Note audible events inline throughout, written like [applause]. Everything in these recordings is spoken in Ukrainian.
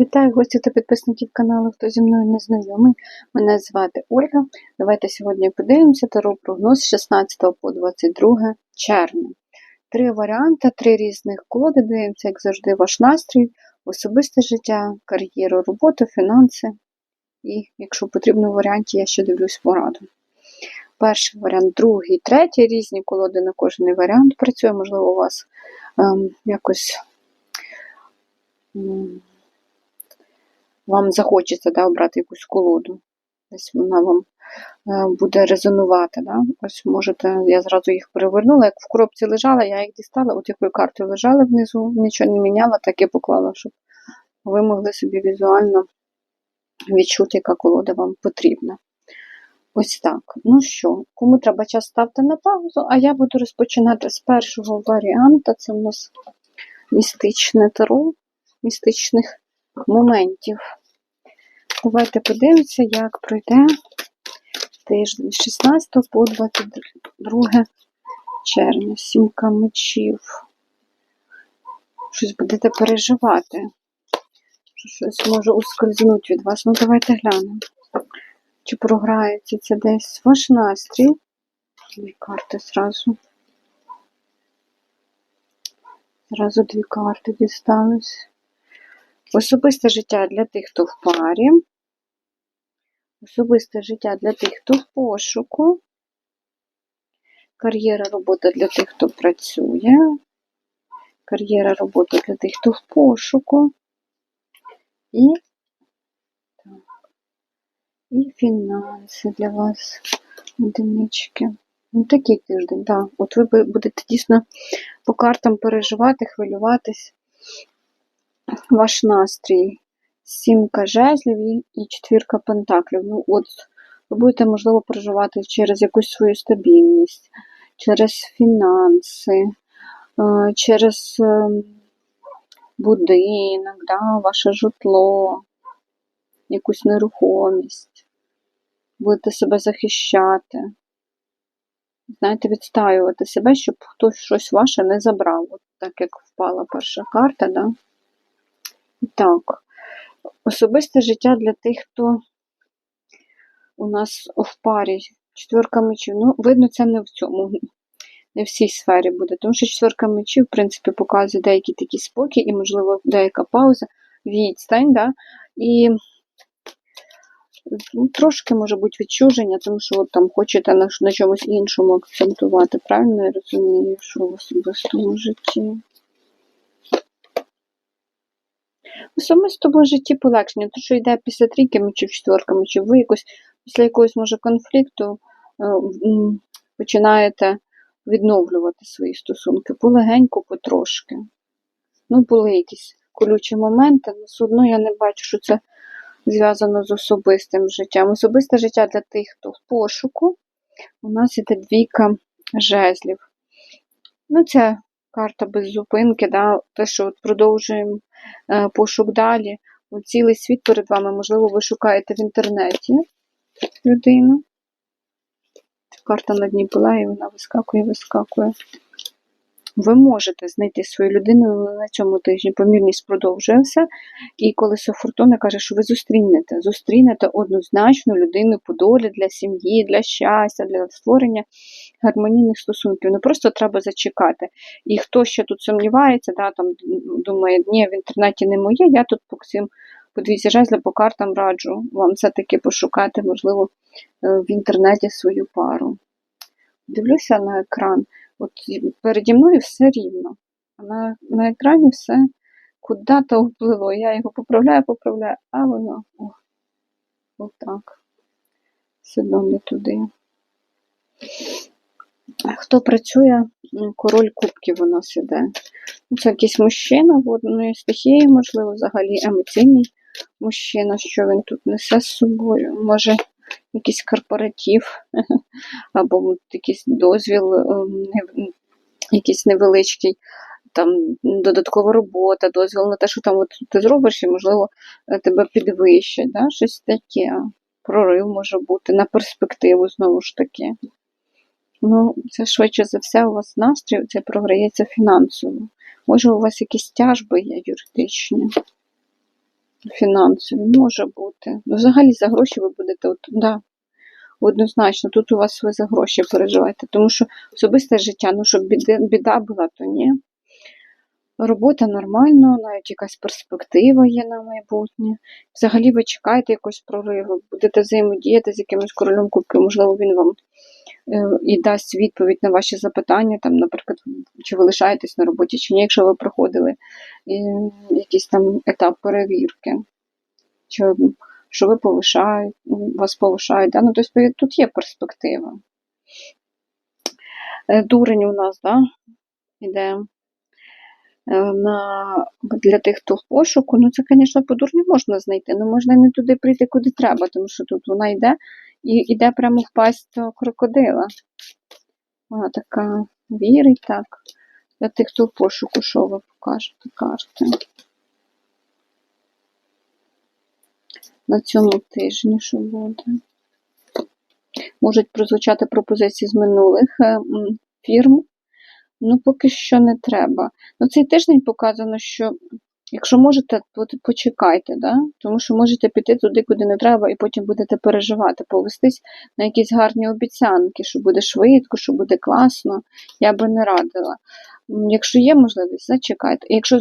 Вітаю гостів та підписників каналу, хто зі мною не знайомий. Мене звати Ольга. Давайте сьогодні подивимося таро прогноз з 16 по 22 червня. Три варіанти, три різних коди. Дивимося, як завжди, ваш настрій, особисте життя, кар'єру, роботу, фінанси. І, якщо потрібно варіанті, я ще дивлюсь пораду. Перший варіант, другий, третій, різні колоди на кожен варіант працює. Можливо, у вас ем, якось. Вам захочеться да, обрати якусь колоду. Десь вона вам е, буде резонувати. Да? Ось можете, я зразу їх перевернула, як в коробці лежала, я їх дістала, от якою картою лежали внизу, нічого не міняла, так і поклала, щоб ви могли собі візуально відчути, яка колода вам потрібна. Ось так. Ну що, кому треба час ставте на паузу, а я буду розпочинати з першого варіанта. Це у нас містичне таро, містичних моментів. Давайте подивимося, як пройде тиждень з 16 по 22 червня. Сімка мечів. Щось будете переживати. що Щось може ускользнути від вас. Ну, давайте глянемо. Чи програється це десь ваш настрій? Дві карти зразу. Зразу дві карти дістались. Особисте життя для тих, хто в парі. Особисте життя для тих, хто в пошуку. Кар'єра робота для тих, хто працює. Кар'єра робота для тих, хто в пошуку. І, так, і фінанси для вас. Одинички. Ну, такий тиждень, так. Да. От ви будете дійсно по картам переживати, хвилюватись ваш настрій. Сімка жезлів і четвірка пентаклів. Ну, от, ви будете, можливо, переживати через якусь свою стабільність, через фінанси, е, через ем, будинок, да, ваше житло, якусь нерухомість. Будете себе захищати. Знаєте, відстаювати себе, щоб хтось щось ваше не забрав. От так як впала перша карта, да? Так, особисте життя для тих, хто у нас в парі четверка мечів. Ну, видно, це не в цьому, не в цій сфері буде. Тому що четверка мечів, в принципі, показує деякий такий спокій і, можливо, деяка пауза, відстань, да? і ну, трошки може бути відчуження, тому що от там хочете на, на чомусь іншому акцентувати. Правильно я розумію, що в особистому житті. В особистому житті полегшення, то що йде після трійки мечів, четверка мечів, ви якось після якогось може конфлікту е, починаєте відновлювати свої стосунки полегенько, потрошки. Ну, були якісь колючі моменти, але все одно я не бачу, що це зв'язано з особистим життям. Особисте життя для тих, хто в пошуку. У нас іде двійка жезлів. Ну, це карта без зупинки, да, те, що от продовжуємо е, пошук далі. От цілий світ перед вами, можливо, ви шукаєте в інтернеті людину. Карта на дні була, і вона вискакує, вискакує. Ви можете знайти свою людину на цьому тижні. Помірність продовжується. І колесо Фортуни каже, що ви зустрінете. Зустрінете однозначно людину по долі для сім'ї, для щастя, для створення гармонійних стосунків. Не просто треба зачекати. І хто ще тут сумнівається, да, там думає, ні, в інтернеті не моє, я тут по цим подвізі жезля по картам раджу вам все-таки пошукати, можливо, е, в інтернеті свою пару. Дивлюся на екран. От переді мною все рівно. На, на екрані все куди-то впливо. Я його поправляю, поправляю, а воно о, отак. Одно не туди. Хто працює, король кубків у нас іде. Ну, це якийсь мужчина водної стихії, можливо, взагалі емоційний мужчина, що він тут несе з собою. Може, якийсь корпоратив, [laughs] або якийсь дозвіл, ем, якийсь невеличкий, там додаткова робота, дозвіл на те, що там от ти зробиш, і, можливо, тебе підвищать. Да? Щось таке. Прорив може бути на перспективу, знову ж таки. Ну, це швидше за все, у вас настрій це програється фінансово. Може, у вас якісь тяжби є юридичні. Фінансові може бути. Ну, взагалі за гроші ви будете от, да, однозначно, тут у вас ви за гроші переживаєте, тому що особисте життя, ну щоб біда, біда була, то ні. Робота нормально, навіть якась перспектива є на майбутнє. Взагалі ви чекаєте якогось прориву, будете взаємодіяти з якимось королем кубки, можливо, він вам е, і дасть відповідь на ваші запитання, там, наприклад, чи ви лишаєтесь на роботі, чи ні, якщо ви проходили е, якийсь там етап перевірки, чи що ви повишають, вас повишають. Да? Ну, тобто тут є перспектива. Е, Дурень у нас, да, іде. Е, на, для тих, хто в пошуку, ну це, звісно, по дурню можна знайти, але можна не туди прийти, куди треба, тому що тут вона йде і йде прямо в пасть крокодила. Вона така вірить так. Для тих, хто в пошуку, що ви покажете карти. На цьому тижні, що буде. Можуть прозвучати пропозиції з минулих е, фірм. Ну, поки що не треба. Ну, цей тиждень показано, що якщо можете, почекайте, да? тому що можете піти туди, куди не треба, і потім будете переживати, повестись на якісь гарні обіцянки, що буде швидко, що буде класно. Я би не радила. Якщо є можливість, зачекайте. І якщо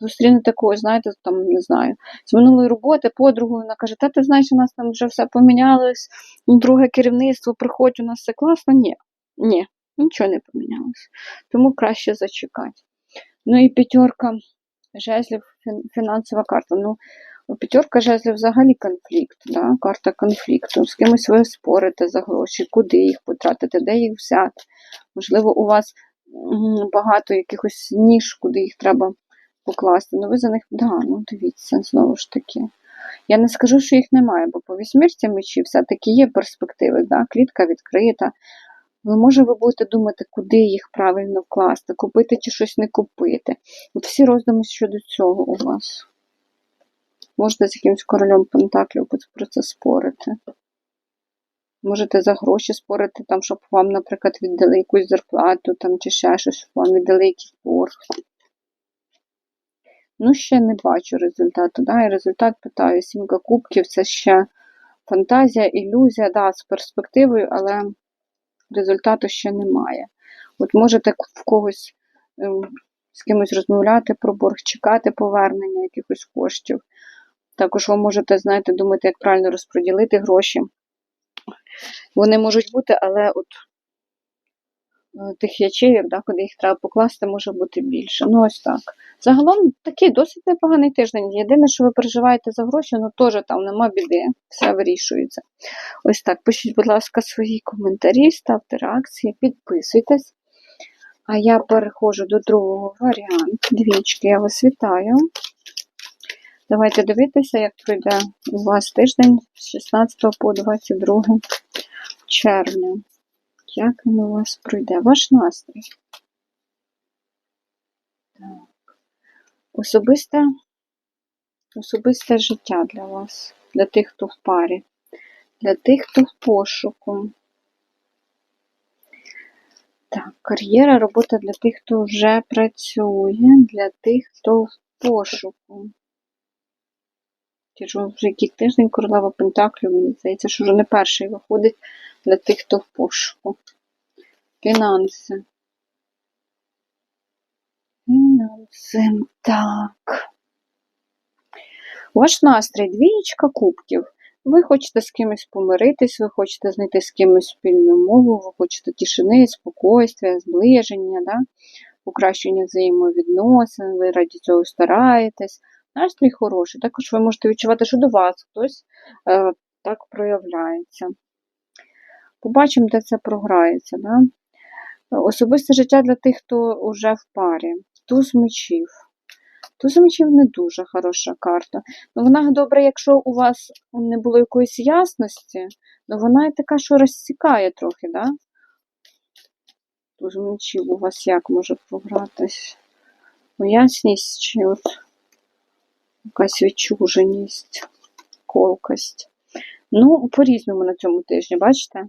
зустрінете когось, знаєте, там не знаю, з минулої роботи, подругу, вона каже, та ти знаєш, у нас там вже все помінялось, друге керівництво, приходь, у нас все класно. Ні, ні, нічого не помінялося. Тому краще зачекати. Ну і п'ятерка жезлів, фінансова карта. Ну, П'ятерка жезлів взагалі конфлікт, да? карта конфлікту. З кимось ви спорите за гроші, куди їх потратити, де їх взяти. Можливо, у вас багато якихось ніж, куди їх треба покласти. Ну, ви за них, да, ну дивіться, знову ж таки. Я не скажу, що їх немає, бо по вісьмірці мечі все-таки є перспективи. Да? Клітка відкрита, Ну, може, ви будете думати, куди їх правильно вкласти, купити чи щось не купити. От всі роздуми щодо цього у вас. Можете з якимось королем Пентаклів про це спорити. Можете за гроші спорити, там, щоб вам, наприклад, віддали якусь зарплату там, чи ще щось, вам віддали якийсь борг. Ну, ще не бачу результату. Да? І результат питаю: сімка кубків це ще фантазія, ілюзія, да, з перспективою, але результату ще немає. От можете в когось ем, з кимось розмовляти про борг, чекати повернення якихось коштів. Також ви можете, знаєте, думати, як правильно розподілити гроші. Вони можуть бути, але от тих ячеїв, да, куди їх треба покласти, може бути більше. Ну, ось так. Загалом такий досить непоганий тиждень. Єдине, що ви переживаєте за гроші, ну теж там нема біди, все вирішується. Ось так. Пишіть, будь ласка, свої коментарі, ставте реакції, підписуйтесь. А я переходжу до другого варіанту. Двічки, я вас вітаю. Давайте дивитися, як пройде у вас тиждень з 16 по 22 червня. Як він у вас пройде? Ваш настрій. Так. Особисте, особисте життя для вас, для тих, хто в парі, для тих, хто в пошуку. Так, кар'єра, робота для тих, хто вже працює, для тих, хто в пошуку. Вже який тиждень королева Пентаклів, мені здається, що вже не перший виходить для тих, хто в пошуку. Фінанси. Фінанси. Так. Ваш настрій двієчка кубків. Ви хочете з кимось помиритись, ви хочете знайти з кимось спільну мову, ви хочете тишини, спокойствия, зближення, да? покращення взаємовідносин, ви раді цього стараєтесь. Настрій хороший. Також ви можете відчувати, що до вас хтось е, так проявляється. Побачимо, де це програється. Да? Особисте життя для тих, хто вже в парі. Туз мечів. Туз мечів не дуже хороша карта. Ну, Вона добра, якщо у вас не було якоїсь ясності, ну, вона і така, що розсікає трохи, да? Туз мечів у вас як може програтись? Ну, ясність чи от якась відчуженість, колкость. Ну, по-різному на цьому тижні, бачите?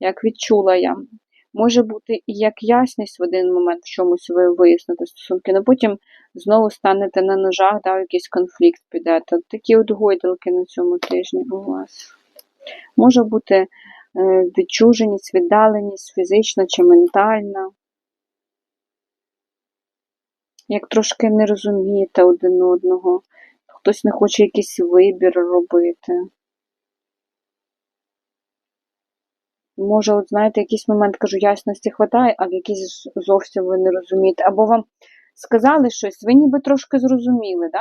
Як відчула я. Може бути і як ясність в один момент в чомусь ви виясните стосунки, але потім знову станете на ножах, да, якийсь конфлікт підете. Такі от гойдалки на цьому тижні у вас. Може бути е, відчуженість, віддаленість фізична чи ментальна. Як трошки не розумієте один одного, хтось не хоче якийсь вибір робити. Може, от знаєте, якийсь момент кажу, ясності хватає, а в якийсь зовсім ви не розумієте. Або вам сказали щось, ви ніби трошки зрозуміли, да?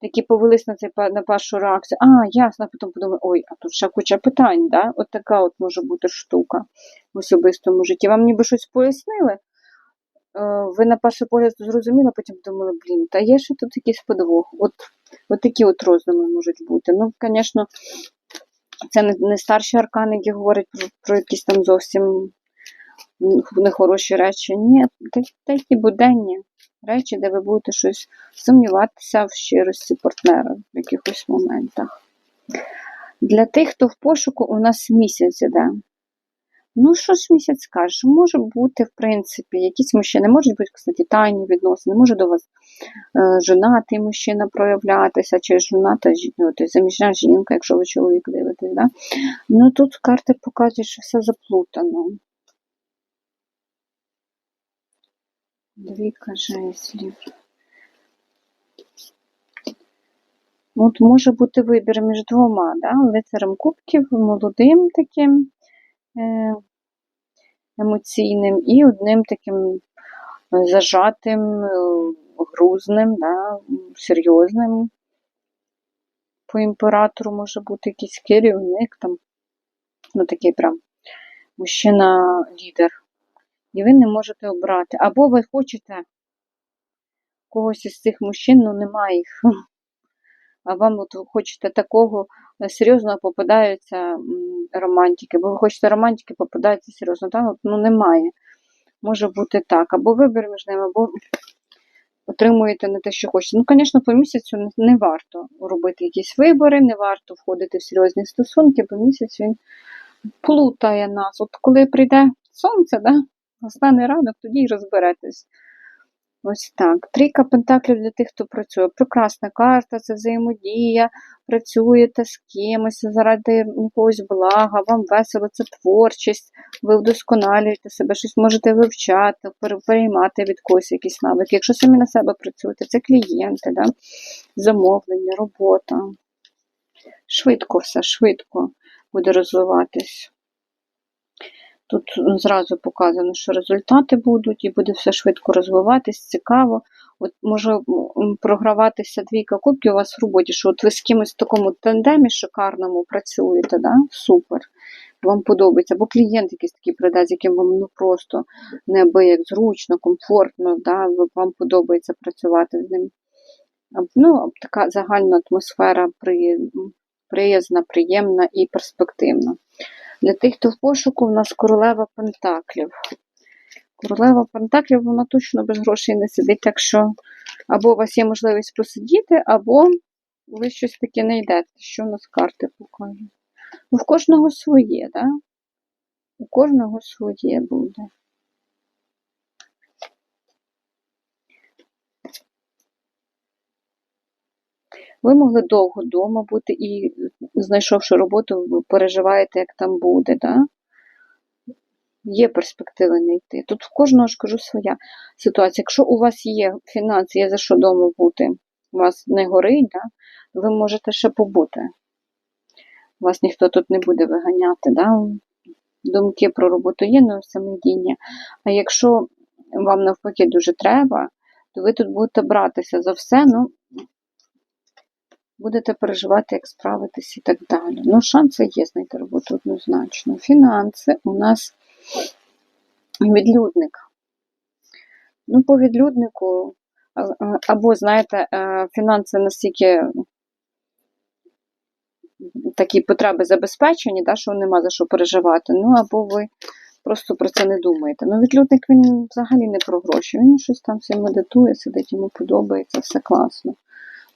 такі повелись на цей на першу реакцію. А, ясно, потім подумали, ой, а тут ще куча питань, да? От така от може бути штука в особистому житті. Вам ніби щось пояснили, ви на перший погляд зрозуміли, потім думали, блін, та є ще тут якийсь подвох. От, от такі от роздуми можуть бути. Ну, звісно, це не, старші аркани, які говорять про, про якісь там зовсім нехороші речі. Ні, та- такі буденні речі, де ви будете щось сумніватися в щирості партнера в якихось моментах. Для тих, хто в пошуку, у нас місяць іде. Ну, що ж місяць скаже? Може бути, в принципі, якісь мужчини, можуть бути, кстати, тайні відносини, може до вас е, женатий мужчина проявлятися, чи жената жі- ну, тобто заміжня жінка, якщо ви чоловік дивитесь. Да? Ну тут карти показують, що все заплутано. Двійка жезлів. От може бути вибір між двома, да? лицарем кубків, молодим таким емоційним і одним таким е, зажатим, е, грузним, да? серйозним. По імператору може бути якийсь керівник, там, ну такий прям мужчина-лідер. І ви не можете обрати. Або ви хочете когось із цих мужчин, ну немає їх. Вам от хочете такого е, серйозного попадаються романтики, бо ви хочете романтики, попадаються серйозно. Там от, ну немає. Може бути так. Або вибір між ними, або отримуєте не те, що хочете. Ну, звісно, по місяцю не, не варто робити якісь вибори, не варто входити в серйозні стосунки, бо місяць він плутає нас. От коли прийде сонце, да, настане ранок, тоді й розберетесь. Ось так. Трійка пентаклів для тих, хто працює. Прекрасна карта, це взаємодія, працюєте з кимось заради якогось блага, вам весело, це творчість, ви вдосконалюєте себе, щось можете вивчати, переймати від когось якісь навики. Якщо самі на себе працюєте, це клієнти, да? замовлення, робота. Швидко все, швидко буде розвиватись. Тут зразу показано, що результати будуть, і буде все швидко розвиватись, цікаво. От може програватися двійка кубків у вас в роботі, що от ви з кимось в такому тандемі шикарному працюєте, да? супер. Вам подобається, або клієнт якийсь такий прийде, з яким вам ну просто неабияк зручно, комфортно, да? вам подобається працювати з ним. Ну, така загальна атмосфера при, приязна, приємна і перспективна. Для тих, хто в пошуку, в нас королева Пентаклів. Королева Пентаклів, вона точно без грошей не сидить, так що або у вас є можливість посидіти, або ви щось таке не йдете. Що у нас карти покажуть? Ну, в кожного своє, так? Да? У кожного своє буде. Ви могли довго вдома бути і, знайшовши роботу, ви переживаєте, як там буде, да? Є перспективи не йти. Тут в кожного ж кажу своя ситуація. Якщо у вас є фінанси, є за що вдома бути, у вас не горить, да? ви можете ще побути. Вас ніхто тут не буде виганяти. Да? Думки про роботу є, але самодіння. А якщо вам навпаки дуже треба, то ви тут будете братися за все, ну будете переживати, як справитись і так далі. Ну, шанси є знайти роботу однозначно. Фінанси у нас відлюдник. Ну, по відлюднику, або, знаєте, е, фінанси настільки такі потреби забезпечені, да, що нема за що переживати. Ну, або ви просто про це не думаєте. Ну, відлюдник він взагалі не про гроші. Він щось там все медитує, сидить, йому подобається, все класно.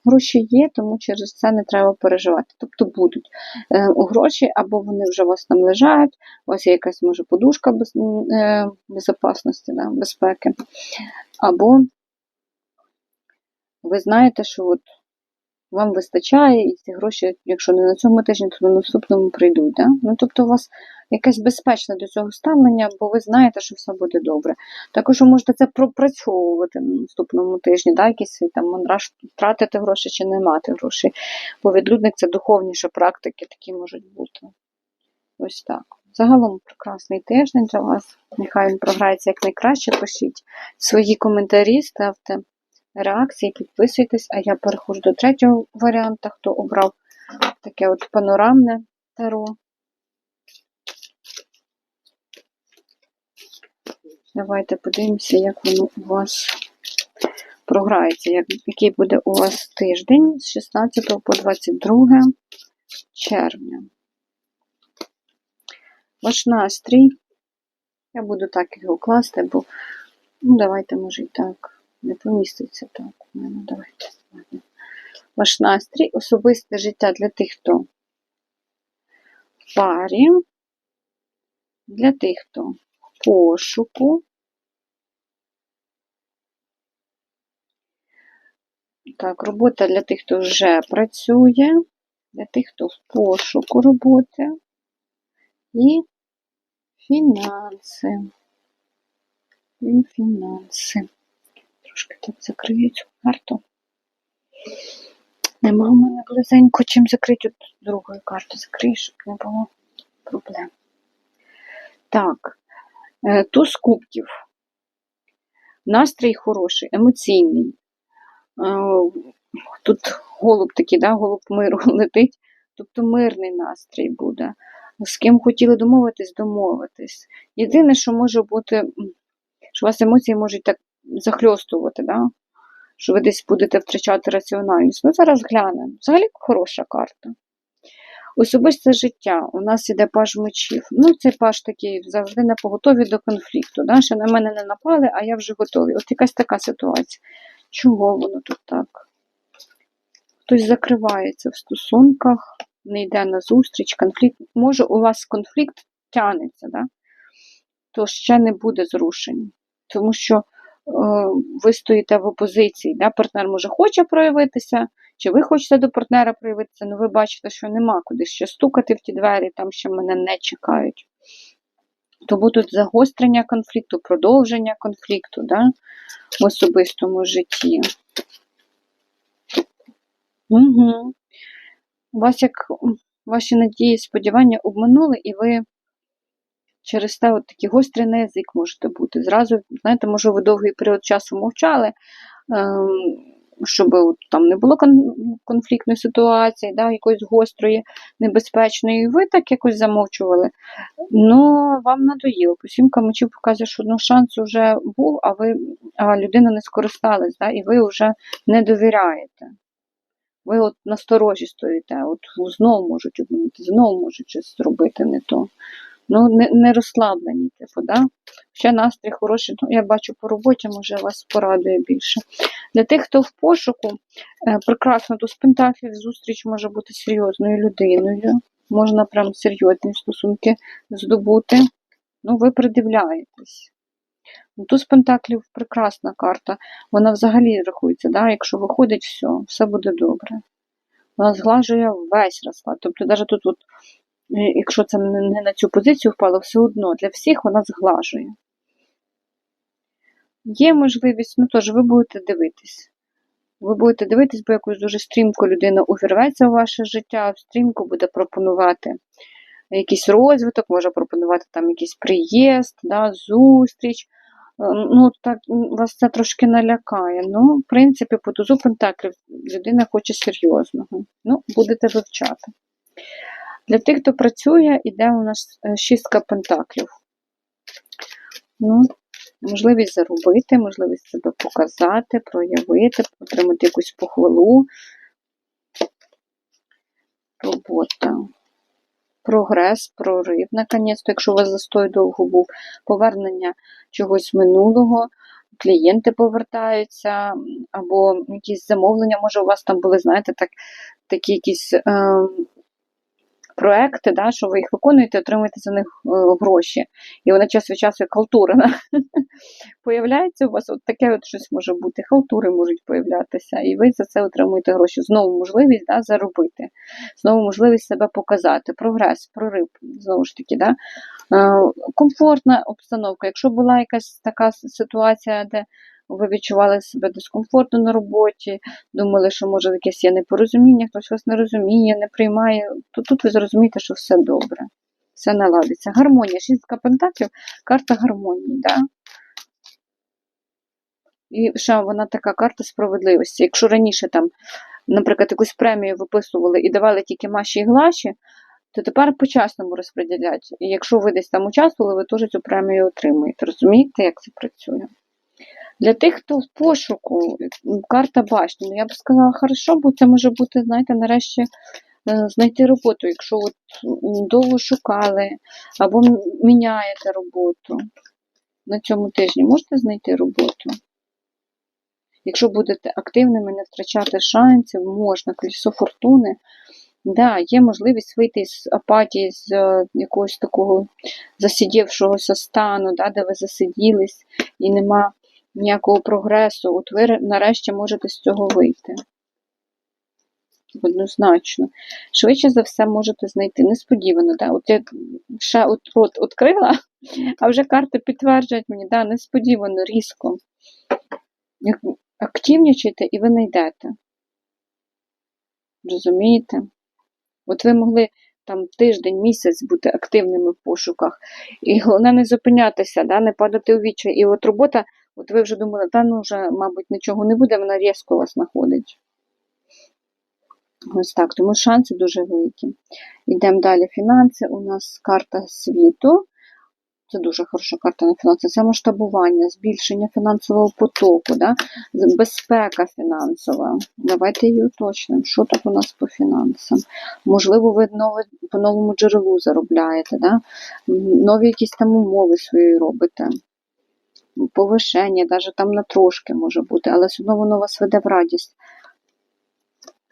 Гроші є, тому через це не треба переживати. Тобто будуть е, гроші, або вони вже у вас там лежать, у вас є якась може подушка без, е, безпечності, да, безпеки, або ви знаєте, що от вам вистачає, і ці гроші, якщо не на цьому тижні, то на наступному прийдуть. Да? Ну, тобто, у вас якесь безпечне до цього ставлення, бо ви знаєте, що все буде добре. Також ви можете це пропрацьовувати на наступному тижні, да? якийсь там мандраж, тратити гроші чи не мати грошей. Бо відлюдник це духовніше практики, такі можуть бути. Ось так. Загалом прекрасний тиждень для вас. Нехай він програється якнайкраще. Пишіть свої коментарі, ставте реакції, підписуйтесь, а я переходжу до третього варіанта, хто обрав таке от панорамне таро. Давайте подивимося, як воно у вас програється, як, який буде у вас тиждень з 16 по 22 червня. Ваш настрій. Я буду так його класти, бо ну, давайте, може, і так. Не поміститься так у мене. Давайте. Ваш настрій, особисте життя для тих, хто в парі, для тих, хто в пошуку. Так, робота для тих, хто вже працює, для тих, хто в пошуку роботи і фінанси. І фінанси. Трошки так закрию цю карту. Нема в мене близенько чим закрити другою карту закрию, щоб не було проблем. Так, е, туз кубків. Настрій хороший, емоційний. Е, Тут голуб такий, да, голуб миру [laughs] летить, тобто мирний настрій буде. З ким хотіли домовитись, домовитись. Єдине, що може бути, що вас емоції можуть так захльостувати, да? що ви десь будете втрачати раціональність. Ну, зараз глянемо. Взагалі хороша карта. Особисте життя. У нас іде паж мечів. Ну, цей паж такий завжди не поготові до конфлікту. Да? Ще на мене не напали, а я вже готовий. От якась така ситуація. Чого воно тут так? Хтось закривається в стосунках, не йде на зустріч, конфлікт. Може, у вас конфлікт тягнеться, да? то ще не буде зрушень. Тому що ви стоїте в опозиції. Да? Партнер може хоче проявитися, чи ви хочете до партнера проявитися, але ви бачите, що нема куди ще стукати в ті двері, там ще мене не чекають. То будуть загострення конфлікту, продовження конфлікту да? в особистому житті. Угу. У вас як ваші надії, сподівання обманули, і ви через те от такий гострий на можете бути. Зразу, знаєте, може, ви довгий період часу мовчали, ем, щоб от там не було конфліктної ситуації, да, якоїсь гострої, небезпечної, і ви так якось замовчували. Ну, вам надоїло. По сімка мечів показує, що ну, шанс вже був, а ви а людина не скористалась, да, і ви вже не довіряєте. Ви от насторожі стоїте, от знову можуть обманути, знову можуть щось зробити не то. Ну, не, не розслаблені, типу, да? Ще настрій хороший, ну, я бачу по роботі, може вас порадує більше. Для тих, хто в пошуку, е, прекрасно до пентаклів зустріч може бути серйозною людиною. Можна прям серйозні стосунки здобути. Ну, ви придивляєтесь. Ну, Туз Пентаклів прекрасна карта. Вона взагалі рахується, да? якщо виходить, все, все буде добре. Вона зглажує весь розклад. Тобто, навіть тут, от, якщо це не на цю позицію впало, все одно для всіх вона зглажує. Є можливість, ну теж ви будете дивитись. Ви будете дивитись, бо якось дуже стрімко людина увірветься в ваше життя, стрімко буде пропонувати якийсь розвиток, може пропонувати там якийсь приїзд, да, зустріч. Е, Ну, так вас це трошки налякає. Ну, в принципі, по тузу пентаклів людина хоче серйозного. Ну, будете вивчати. Для тих, хто працює, іде у нас е, шістка пентаклів. Ну, можливість заробити, можливість себе показати, проявити, отримати якусь похвалу. Робота. Прогрес, прорив, наконець, якщо у вас застой довго був, повернення чогось минулого, клієнти повертаються, або якісь замовлення, може, у вас там були, знаєте, так, такі якісь е, проекти, да, що ви їх виконуєте, отримуєте за них е, гроші. І вона час від часу як халтурина [laughs] появляється у вас, от таке от щось може бути, халтури можуть появлятися, і ви за це отримуєте гроші. Знову можливість да, заробити, знову можливість себе показати, прогрес, прорив, знову ж таки, да. Е, комфортна обстановка. Якщо була якась така ситуація, де ви відчували себе дискомфортно на роботі, думали, що може якесь є непорозуміння, хтось вас не розуміє, не приймає, то тут ви зрозумієте, що все добре, все наладиться. Гармонія, шістка пентаклів, карта гармонії. Да? І ще вона така карта справедливості. Якщо раніше там, наприклад, якусь премію виписували і давали тільки маші і глаші, то тепер по-чесному розподілять. І якщо ви десь там участвували, ви теж цю премію отримуєте. Розумієте, як це працює? Для тих, хто в пошуку, карта башні, ну я б сказала, хорошо, бо це може бути, знаєте, нарешті е, знайти роботу, якщо от довго шукали або міняєте роботу. На цьому тижні можете знайти роботу. Якщо будете активними, не втрачати шансів, можна, колесо фортуни. Да, є можливість вийти з апатії, з е, якогось такого засидівшогося стану, да, де ви засиділись і нема ніякого прогресу. От ви нарешті можете з цього вийти. Однозначно. Швидше за все можете знайти. Несподівано, да? От я ще от рот відкрила, а вже карти підтверджують мені, да, несподівано, різко. Як Активнічайте і ви знайдете. Розумієте? От ви могли там тиждень, місяць бути активними в пошуках. І головне не зупинятися, да, не падати у вічі. І от робота, от ви вже думали, та ну вже, мабуть, нічого не буде, вона різко вас знаходить. Ось так, тому шанси дуже великі. Йдемо далі. Фінанси. У нас карта світу. Це дуже хороша карта на фінанси. Це масштабування, збільшення фінансового потоку, да? безпека фінансова. Давайте її уточнимо. Що так у нас по фінансам? Можливо, ви по новому джерелу заробляєте, да? Нові якісь там умови свої робите. Повишення, навіть там на трошки може бути, але все одно воно вас веде в радість.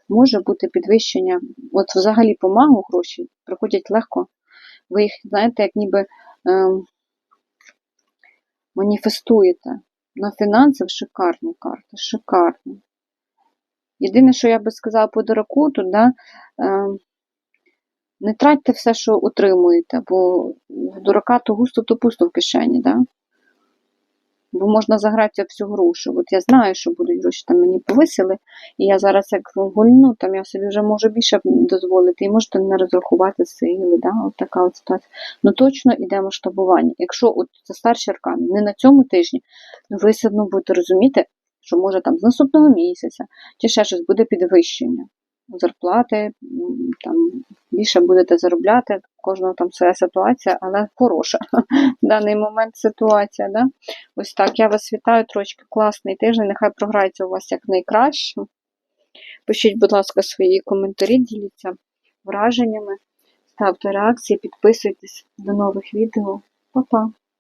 Може бути підвищення. От взагалі по магу гроші приходять легко. Ви їх, знаєте, як ніби ем, маніфестуєте. На фінансах шикарні карти, шикарні. Єдине, що я би сказала по дураку, то да, ем, не тратьте все, що отримуєте, бо дурака то густо, то пусто в кишені, да? Бо можна заграти всю грушу. От я знаю, що будуть гроші там мені повисили, і я зараз як гульну, там я собі вже можу більше дозволити, і можете не розрахувати сили, да? от така от ситуація. Ну точно йде масштабування. Якщо от це старші аркани, не на цьому тижні, ви все одно будете розуміти, що може там з наступного місяця, чи ще щось буде підвищення. Зарплати, там більше будете заробляти, кожного там своя ситуація, але хороша [laughs] в даний момент ситуація. Да? Ось так, я вас вітаю, трошки класний тиждень. Нехай програється у вас як найкраще. Пишіть, будь ласка, свої коментарі, діліться враженнями, ставте реакції, підписуйтесь до нових відео. Па-па!